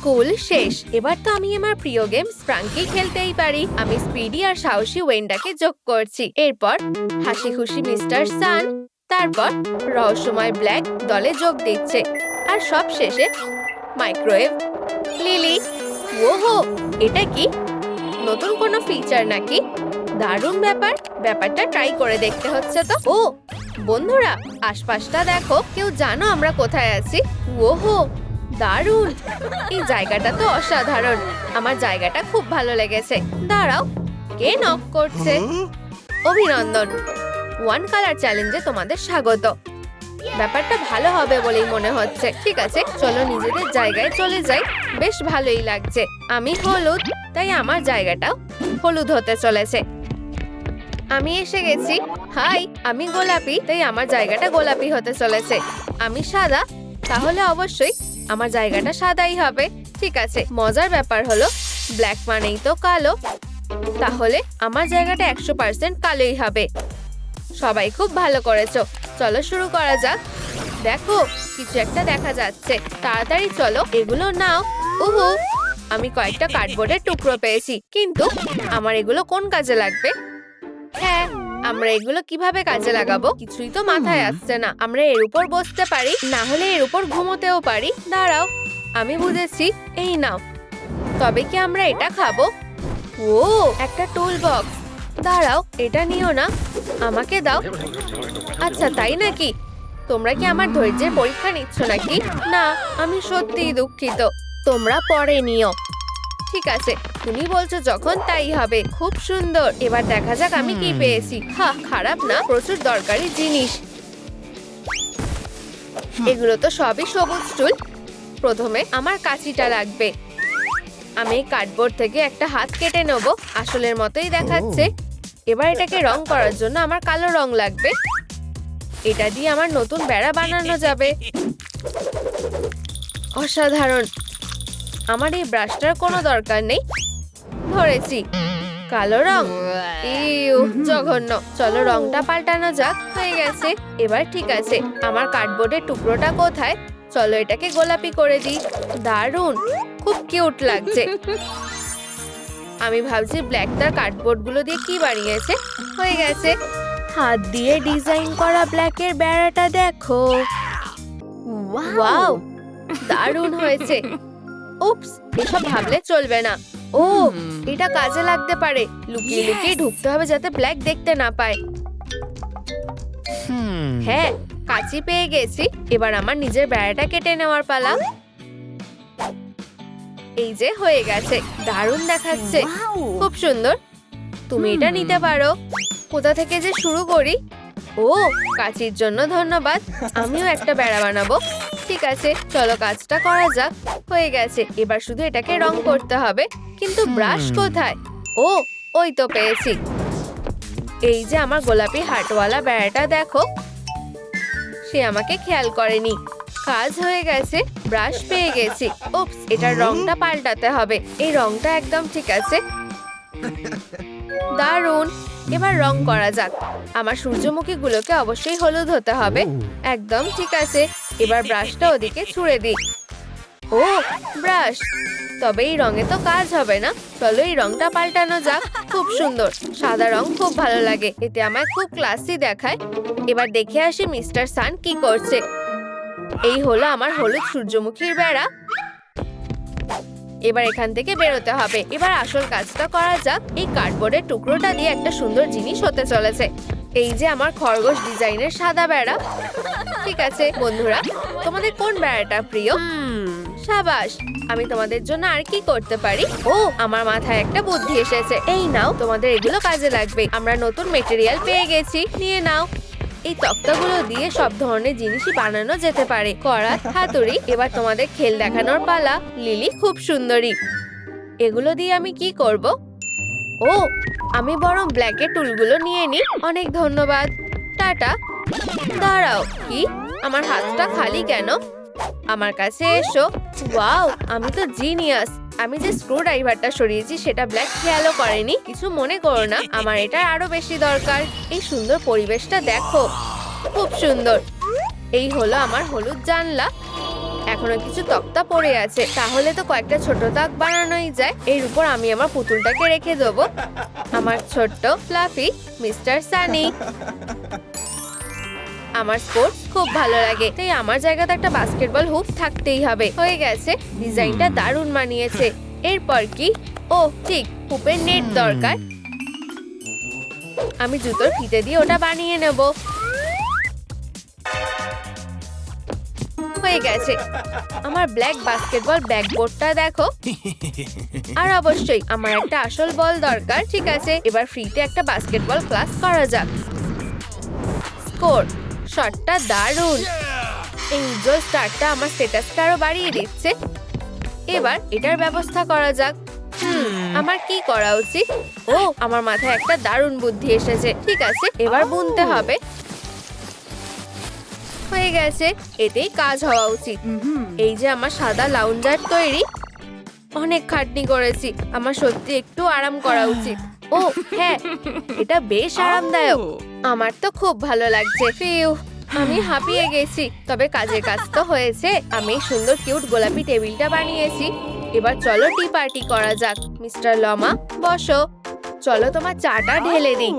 School শেষ। এবার তো আমি আমার প্রিয় গেম স্প্রাঙ্কি খেলতেই পারি। আমি স্পিডি আর সাহসী ওয়েন্ডাকে যোগ করছি। এরপর হাসি খুশি মিস্টার সান তারপর রহস্যময় ব্ল্যাক দলে যোগ দিচ্ছে। আর সব শেষে মাইক্রোওয়েভ লিলি ওহো, এটা কি? নতুন কোনো ফিচার নাকি? দারুণ ব্যাপার। ব্যাপারটা ট্রাই করে দেখতে হচ্ছে তো। ও, বন্ধুরা, আশপাশটা দেখো। কেউ জানো আমরা কোথায় আছি? ওহো দারুণ। এই জায়গাটা তো অসাধারণ। আমার জায়গাটা খুব ভালো লেগেছে। দাঁড়াও কে নক করছে? অভিনন্দন। ওয়ান কালার চ্যালেঞ্জে তোমাদের স্বাগত। ব্যাপারটা ভালো হবে বলেই মনে হচ্ছে। ঠিক আছে চলো নিজেদের জায়গায় চলে যাই। বেশ ভালোই লাগছে। আমি হলুদ তাই আমার জায়গাটাও হলুদ হতে চলেছে। আমি এসে গেছি। হাই আমি গোলাপি তাই আমার জায়গাটা গোলাপি হতে চলেছে। আমি সাদা তাহলে অবশ্যই আমার জায়গাটা সাদাই হবে। ঠিক আছে, মজার ব্যাপার হলো ব্ল্যাক মানেই তো কালো। তাহলে আমার জায়গাটা একশো পার্সেন্ট কালোই হবে। সবাই খুব ভালো করেছ। চলো শুরু করা যাক। দেখো, কিছু একটা দেখা যাচ্ছে। তাড়াতাড়ি চলো, এগুলো নাও। উহু, আমি কয়েকটা কার্ডবোর্ডের টুকরো পেয়েছি। কিন্তু আমার এগুলো কোন কাজে লাগবে? হ্যাঁ আমরা এগুলো কীভাবে কাজে লাগাবো? কিছুই তো মাথায় আসছে না। আমরা এর উপর বসতে পারি না হলে এর উপর ঘুমোতেও পারি। দাঁড়াও আমি বুঝেছি। এই নাও। তবে কি আমরা এটা খাব? ও একটা টুল বক্স দাঁড়াও এটা নিও না। আমাকে দাও। আচ্ছা তাই নাকি? তোমরা কি আমার ধৈর্যের পরীক্ষা নিচ্ছ নাকি? না আমি সত্যিই দুঃখিত। তোমরা পরে নিও। ঠিক আছে। তুমি বলছো যখন তাই হবে। খুব সুন্দর। এবার দেখা যাক আমি কি পেয়েছি। হা খারাপ না প্রচুর দরকারি জিনিস। এগুলো তো সবই সবুজ চুল। প্রথমে আমার কাঁচিটা লাগবে। আমি কার্ডবোর্ড থেকে একটা হাত কেটে নেব। আসলের মতোই দেখাচ্ছে। এবার এটাকে রং করার জন্য আমার কালো রং লাগবে। এটা দিয়ে আমার নতুন বেড়া বানানো যাবে। অসাধারণ। আমার এই ব্রাশটার কোনো দরকার নেই। ধরেছি। কালো রং? ইউ জঘন্য। চলো রংটা পাল্টানো যাক হয়ে গেছে। এবার ঠিক আছে আমার কার্ডবোর্ডের টুকরোটা কোথায়? চলো এটাকে গোলাপি করে দিই। দারুণ! খুব কিউট লাগছে। আমি ভাবছি ব্ল্যাক তার কার্ডবোর্ডগুলো দিয়ে কি বানিয়েছে? হয়ে গেছে। হাত দিয়ে ডিজাইন করা ব্ল্যাকের বেড়াটা দেখো। ওয়াও দারুণ হয়েছে। উপস এসব ভাবলে চলবে না। ও এটা কাজে লাগতে পারে। লুকিয়ে লুকিয়ে ঢুকতে হবে যাতে ব্ল্যাক দেখতে না পায়। হ্যাঁ কাঁচি পেয়ে গেছি। এবার আমার নিজের বেড়াটা কেটে নেওয়ার পালা। এই যে হয়ে গেছে। দারুণ দেখাচ্ছে। খুব সুন্দর। তুমি এটা নিতে পারো। কোথা থেকে যে শুরু করি? ও কাচির জন্য ধন্যবাদ। আমিও একটা বেড়া বানাবো। ঠিক আছে চলো কাজটা করা যাক। হয়ে গেছে এবার শুধু এটাকে রং করতে হবে। কিন্তু ব্রাশ কোথায়? ও ওই তো পেয়েছি। এই যে আমার গোলাপি হাটওয়ালা বেড়াটা দেখো। সে আমাকে খেয়াল করেনি। কাজ হয়ে গেছে ব্রাশ পেয়ে গেছি। উপস এটার রংটা পাল্টাতে হবে। এই রংটা একদম ঠিক আছে। দারুণ! এবার রং করা যাক। আমার সূর্যমুখী গুলোকে অবশ্যই হলুদ হতে হবে। একদম ঠিক আছে। এবার ব্রাশটা ওদিকে ছুঁড়ে দিই। ও ব্রাশ তবে এই রঙে তো কাজ হবে না। চলো এই রংটা পাল্টানো যাক। খুব সুন্দর। সাদা রং খুব ভালো লাগে। এতে আমায় খুব ক্লাসি দেখায়। এবার দেখে আসি মিস্টার সান কি করছে। এই হলো আমার হলুদ সূর্যমুখীর বেড়া। এবার এখান থেকে বেরোতে হবে। এবার আসল কাজটা করা যাক। এই কার্ডবোর্ডের টুকরোটা দিয়ে একটা সুন্দর জিনিস হতে চলেছে। এই যে আমার খরগোশ ডিজাইনের সাদা বেড়া। ঠিক আছে বন্ধুরা তোমাদের কোন বেড়াটা প্রিয়? সাবাস আমি তোমাদের জন্য আর কি করতে পারি? ও আমার মাথায় একটা বুদ্ধি এসেছে। এই নাও তোমাদের এগুলো কাজে লাগবে। আমরা নতুন মেটেরিয়াল পেয়ে গেছি। নিয়ে নাও। এই তক্তাগুলো দিয়ে সব ধরনের জিনিসই বানানো যেতে পারে। করাত হাতুড়ি এবার তোমাদের খেল দেখানোর পালা। লিলি খুব সুন্দরী। এগুলো দিয়ে আমি কি করব? ও, আমি বরং ব্ল্যাকের টুলগুলো নিয়ে নিই। অনেক ধন্যবাদ। টাটা। দাঁড়াও, কি? আমার হাতটা খালি কেন? আমার কাছে এসো। ওয়াও, আমি তো জিনিয়াস। আমি যে স্ক্রু ড্রাইভারটা সরিয়েছি, সেটা ব্ল্যাক খেয়ালও করেনি। কিছু মনে করো না, আমার এটা আরও বেশি দরকার। এই সুন্দর পরিবেশটা দেখো। খুব সুন্দর। এই হলো আমার হলুদ জানলা। এখনও কিছু তক্তা পড়ে আছে। তাহলে তো কয়েকটা ছোট দাগ বানানোই যায়। এর উপর আমি আমার পুতুলটাকে রেখে দেবো। আমার ছোট্ট ফ্লাফি মিস্টার সানি। আমার স্পোর্টস খুব ভালো লাগে। তাই আমার জায়গাতে একটা বাস্কেটবল হুপ থাকতেই হবে। হয়ে গেছে। ডিজাইনটা দারুণ মানিয়েছে। এরপর কি? ও ঠিক হুপের নেট দরকার। আমি জুতোর ফিতে দিয়ে ওটা বানিয়ে নেব। হয়ে গেছে। আমার ব্ল্যাক বাস্কেটবল ব্যাকবোর্ডটা দেখো। আর অবশ্যই আমার একটা আসল বল দরকার ঠিক আছে? এবার ফ্রিতে একটা বাস্কেটবল ক্লাস করা যাক। স্কোর শটটা দারুণ। এই উজ্জ্বল স্টারটা আমার স্ট্যাটাসটা আরও বাড়িয়ে দিচ্ছে। এবার এটার ব্যবস্থা করা যাক। হুম, আমার কি করা উচিত? ও আমার মাথায় একটা দারুণ বুদ্ধি এসেছে ঠিক আছে? এবার বুনতে হবে। হয়ে গেছে এতেই কাজ হওয়া উচিত। এই যে আমার সাদা লাউঞ্জার তৈরি অনেক খাটনি করেছি আমার সত্যি একটু আরাম করা উচিত। ও হ্যাঁ এটা বেশ আরামদায়ক। আমার তো খুব ভালো লাগছে। ফিউ আমি হাঁপিয়ে গেছি। তবে কাজের কাজ তো হয়েছে আমি সুন্দর কিউট গোলাপি টেবিলটা বানিয়েছি। এবার চলো টি পার্টি করা যাক। মিস্টার লমা বসো। চলো তোমার চাটা ঢেলে দিই।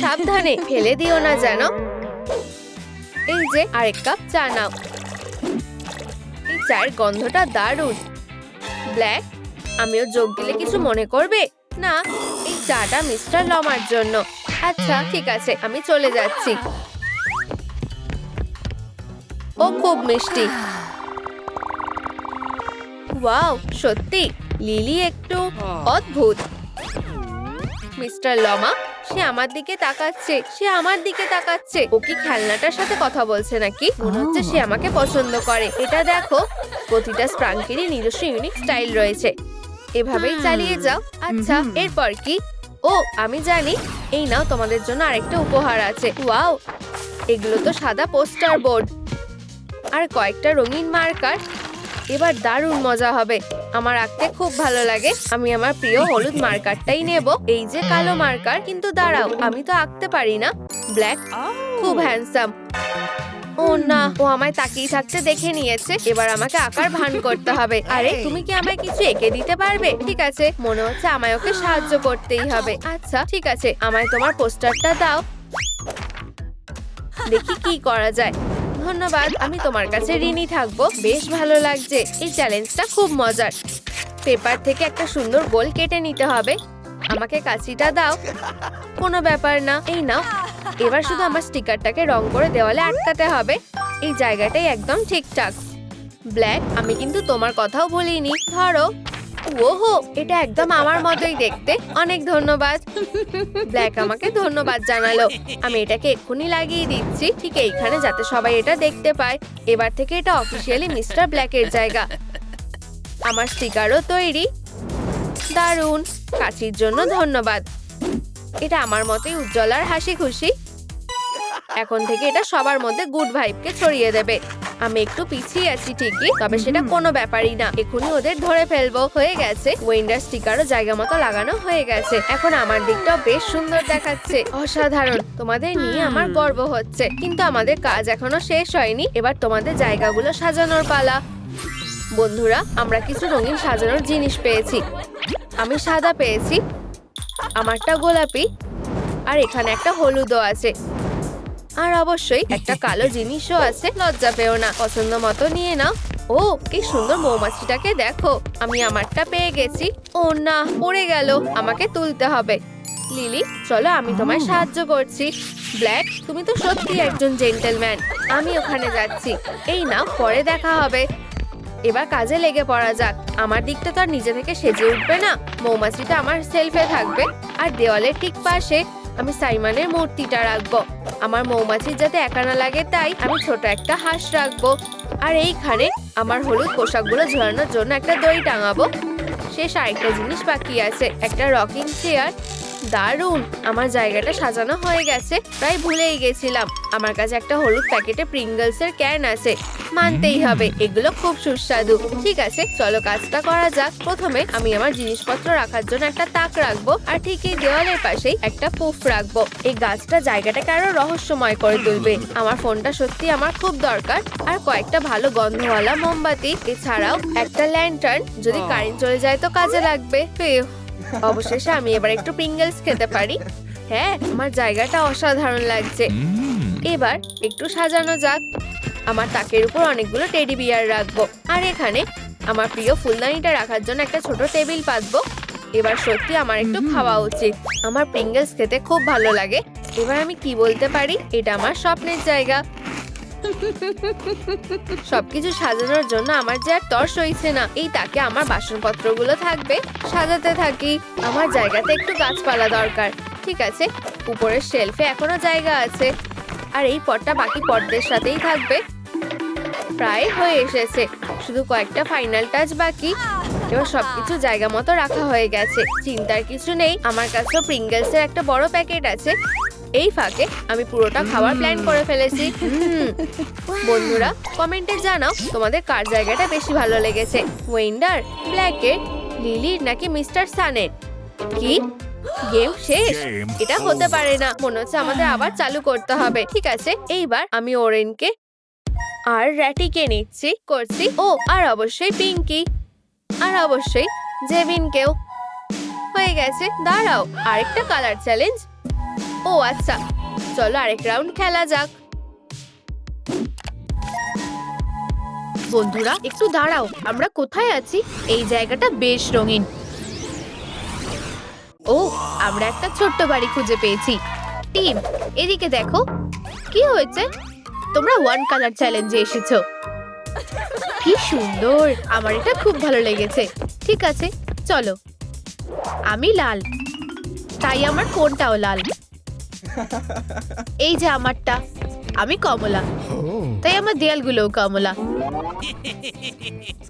সাবধানে ফেলে দিও না যেন। এই যে আরেক কাপ চা নাও। এই চায়ের গন্ধটা দারুণ। ব্ল্যাক আমিও যোগ দিলে কিছু মনে করবে? না এই চাটা মিস্টার লমার জন্য। আচ্ছা ঠিক আছে আমি চলে যাচ্ছি। ও খুব মিষ্টি। ওয়াও সত্যি লিলি একটু অদ্ভুত। মিস্টার লমা সে আমার দিকে তাকাচ্ছে সে আমার দিকে তাকাচ্ছে। ও কি খেলনাটার সাথে কথা বলছে নাকি? মনে হচ্ছে সে আমাকে পছন্দ করে। এটা দেখো প্রতিটা স্প্রাঙ্কেরই নিজস্ব ইউনিক স্টাইল রয়েছে। এভাবেই চালিয়ে যাও। আচ্ছা এরপর কি? ও আমি জানি। এই নাও তোমাদের জন্য আরেকটা উপহার আছে। ওয়াও! এগুলো তো সাদা পোস্টার বোর্ড। আর কয়েকটা রঙিন মার্কার। এবার দারুণ মজা হবে। আমার আঁকতে খুব ভালো লাগে। আমি আমার প্রিয় হলুদ মার্কারটাই নেব। এই যে কালো মার্কার কিন্তু দাঁড়াও আমি তো আঁকতে পারি না। ব্ল্যাক খুব হ্যান্ডসাম ও না ও আমায় তাকিয়ে থাকতে দেখে নিয়েছে। এবার আমাকে আঁকার ভান করতে হবে। আরে তুমি কি আমায় কিছু এঁকে দিতে পারবে? ঠিক আছে মনে হচ্ছে আমায় ওকে সাহায্য করতেই হবে। আচ্ছা ঠিক আছে আমায় তোমার পোস্টারটা দাও। দেখি কি করা যায়। ধন্যবাদ, আমি তোমার কাছে ঋণী থাকব। বেশ ভালো লাগছে, এই চ্যালেঞ্জটা খুব মজার। পেপার থেকে একটা সুন্দর গোল কেটে নিতে হবে। আমাকে কাঁচিটা দাও। কোনো ব্যাপার না, এই নাও। এবার শুধু আমার স্টিকারটাকে রং করে দেওয়ালে আটকাতে হবে। এই জায়গাটাই একদম ঠিকঠাক। ব্ল্যাক, আমি কিন্তু তোমার কথাও বলিনি ধরো। ওহো, এটা একদম আমার মতোই দেখতে। অনেক ধন্যবাদ। ব্ল্যাক আমাকে ধন্যবাদ জানালো। আমি এটাকে এক্ষুনি লাগিয়ে দিচ্ছি। ঠিক এইখানে যাতে সবাই এটা দেখতে পায়। এবার থেকে এটা অফিসিয়ালি মিস্টার ব্ল্যাকের জায়গা। আমার স্টিকারও তৈরি। দারুণ। কাচির জন্য ধন্যবাদ। এটা আমার মতোই উজ্জ্বল আর হাসি খুশি এখন থেকে এটা সবার মধ্যে গুড ভাইবকে ছড়িয়ে দেবে। আমি একটু পিছিয়ে আছি ঠিকই তবে সেটা কোনো ব্যাপারই না। এখনই ওদের ধরে ফেলব হয়ে গেছে। উইন্ডার স্টিকারও জায়গা মতো লাগানো হয়ে গেছে। এখন আমার দিকটাও বেশ সুন্দর দেখাচ্ছে। অসাধারণ। তোমাদের নিয়ে আমার গর্ব হচ্ছে। কিন্তু আমাদের কাজ এখনও শেষ হয়নি। এবার তোমাদের জায়গাগুলো সাজানোর পালা। বন্ধুরা আমরা কিছু রঙিন সাজানোর জিনিস পেয়েছি। আমি সাদা পেয়েছি। আমারটা গোলাপি। আর এখানে একটা হলুদও আছে। আর অবশ্যই একটা কালো জিনিসও আছে লজ্জা পেও না। পছন্দ মতো নিয়ে নাও। ও কি সুন্দর মৌমাছিটাকে দেখো। আমি আমারটা পেয়ে গেছি। ও না পড়ে গেল। আমাকে তুলতে হবে। লিলি চলো আমি তোমায় সাহায্য করছি। ব্ল্যাক তুমি তো সত্যি একজন জেন্টেলম্যান। আমি ওখানে যাচ্ছি। এই না পরে দেখা হবে। এবার কাজে লেগে পড়া যাক। আমার দিকটা তো আর নিজে থেকে সেজে উঠবে না। মৌমাছিটা আমার সেলফে থাকবে। আর দেওয়ালের ঠিক পাশে আমি সাইমানের মূর্তিটা রাখব। আমার মৌমাছির যাতে একা না লাগে, তাই আমি ছোট একটা হাঁস রাখব। আর এইখানে আমার হলুদ পোশাকগুলো ঝোলানোর জন্য একটা দড়ি টাঙাবো। শেষ আরেকটা জিনিস বাকি আছে, একটা রকিং চেয়ার। দারুণ! আমার জায়গাটা সাজানো হয়ে গেছে, প্রায় ভুলেই গেছিলাম। আমার কাছে একটা হলুদ প্যাকেটে প্রিঙ্গলস এর ক্যান আছে। মানতেই হবে। এগুলো খুব সুস্বাদু। ঠিক আছে চলো কাজটা করা যাক। প্রথমে আমি আমার জিনিসপত্র রাখার জন্য একটা তাক রাখব আর ঠিক এই দেওয়ালের পাশেই একটা পুফ রাখব। এই গাছটা জায়গাটাকে আরও রহস্যময় করে তুলবে। আমার ফোনটা সত্যি আমার খুব দরকার। আর কয়েকটা ভালো গন্ধওয়ালা মোমবাতি এছাড়াও একটা ল্যান্টার্ন যদি কারেন্ট চলে যায় তো কাজে লাগবে। অবশেষে আমি এবার একটু প্রিঙ্গলস খেতে পারি। হ্যাঁ আমার জায়গাটা অসাধারণ লাগছে। এবার একটু সাজানো যাক। আমার তাকের উপর অনেকগুলো টেডি বিয়ার রাখব। আর এখানে আমার প্রিয় ফুলদানিটা রাখার জন্য একটা ছোট টেবিল পাতবো। এবার সত্যি আমার একটু খাওয়া উচিত। আমার প্রিঙ্গলস খেতে খুব ভালো লাগে। এবার আমি কি বলতে পারি? এটা আমার স্বপ্নের জায়গা। সবকিছু সাজানোর জন্য আমার যে আর তর সইছে না এই তাকে আমার বাসনপত্রগুলো থাকবে সাজাতে থাকি। আমার জায়গাতে একটু গাছপালা দরকার ঠিক আছে? উপরের শেলফে এখনও জায়গা আছে। আর এই পটটা বাকি পটদের সাথেই থাকবে। প্রায় হয়ে এসেছে। শুধু কয়েকটা ফাইনাল টাচ বাকি। এবার সবকিছু জায়গা মতো রাখা হয়ে গেছে। চিন্তার কিছু নেই। আমার কাছেও প্রিঙ্গলস এর একটা বড় প্যাকেট আছে। এই ফাঁকে আমি পুরোটা খাবার প্ল্যান করে ফেলেছি। বন্ধুরা কমেন্টে জানাও তোমাদের কার জায়গাটা বেশি ভালো লেগেছে? ওয়েন্ডার ব্ল্যাকের লিলির নাকি মিস্টার সানের কি? গেম শেষ? এটা হতে পারে না। মনে হচ্ছে আমাদের আবার চালু করতে হবে। ঠিক আছে এইবার আমি ওরেনকে আর র্যাটিকে নিচ্ছি, করছি। ও, আর অবশ্যই পিঙ্কি। আর অবশ্যই জেবিনকেও হয়ে গেছে, দাঁড়াও, আরেকটা কালার চ্যালেঞ্জ ও আচ্ছা চলো আরেক রাউন্ড খেলা যাক। বন্ধুরা, একটু দাঁড়াও, আমরা কোথায় আছি? এই জায়গাটা বেশ রঙিন। ও, আমরা একটা ছোট্ট বাড়ি খুঁজে পেয়েছি। টিম, এদিকে দেখো। কি হয়েছে? তোমরা ওয়ান কালার চ্যালেঞ্জে এসেছ। কি সুন্দর আমার এটা খুব ভালো লেগেছে। ঠিক আছে চলো। আমি লাল। তাই আমার কোনটাও লাল। এই যে আমারটা আমি কমলা। তাই আমার দেয়ালগুলোও কমলা।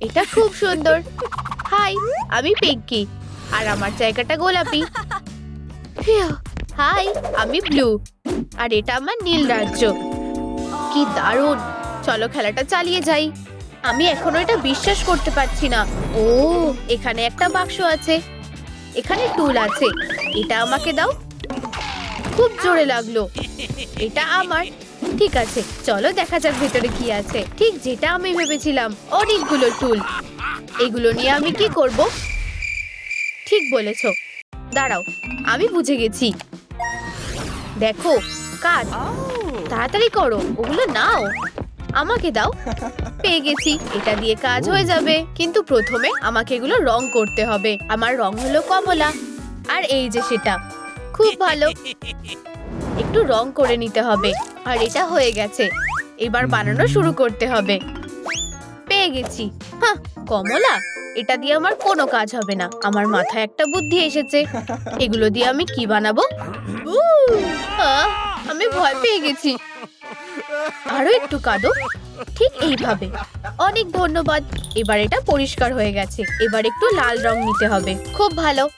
এটা খুব সুন্দর। হাই আমি পিঙ্কি। আর আমার জায়গাটা গোলাপি। হাই আমি ব্লু। আর এটা আমার নীল রাজ্য। কি দারুণ। চলো খেলাটা চালিয়ে যাই। আমি এখনও এটা বিশ্বাস করতে পারছি না। ও, এখানে একটা বাক্স আছে। এখানে টুল আছে। এটা আমাকে দাও। খুব জোরে লাগল। এটা আমার। ঠিক আছে, চলো দেখা যাক ভেতরে কি আছে। ঠিক যেটা আমি ভেবেছিলাম, অনেকগুলো টুল। এগুলো নিয়ে আমি কি করব? ঠিক বলেছ। দাঁড়াও, আমি বুঝে গেছি। দেখো, কাজ। তাড়াতাড়ি করো ওগুলো নাও। আমাকে দাও। পেয়ে গেছি। এটা দিয়ে কাজ হয়ে যাবে। কিন্তু প্রথমে আমাকে এগুলো রং করতে হবে। আমার রং হলো কমলা। আর এই যে সেটা খুব ভালো। একটু রং করে নিতে হবে। আর এটা হয়ে গেছে। এবার বানানো শুরু করতে হবে। পেয়ে গেছি। হ্যাঁ কমলা? এটা দিয়ে আমার কোনো কাজ হবে না। আমার মাথায় একটা বুদ্ধি এসেছে। এগুলো দিয়ে আমি কি বানাবো? আহ, আমি ভয় পেয়ে গেছি। আরও একটু কাঁদো। ঠিক এইভাবে। অনেক ধন্যবাদ। এবার এটা পরিষ্কার হয়ে গেছে। এবার একটু লাল রং নিতে হবে। খুব ভালো।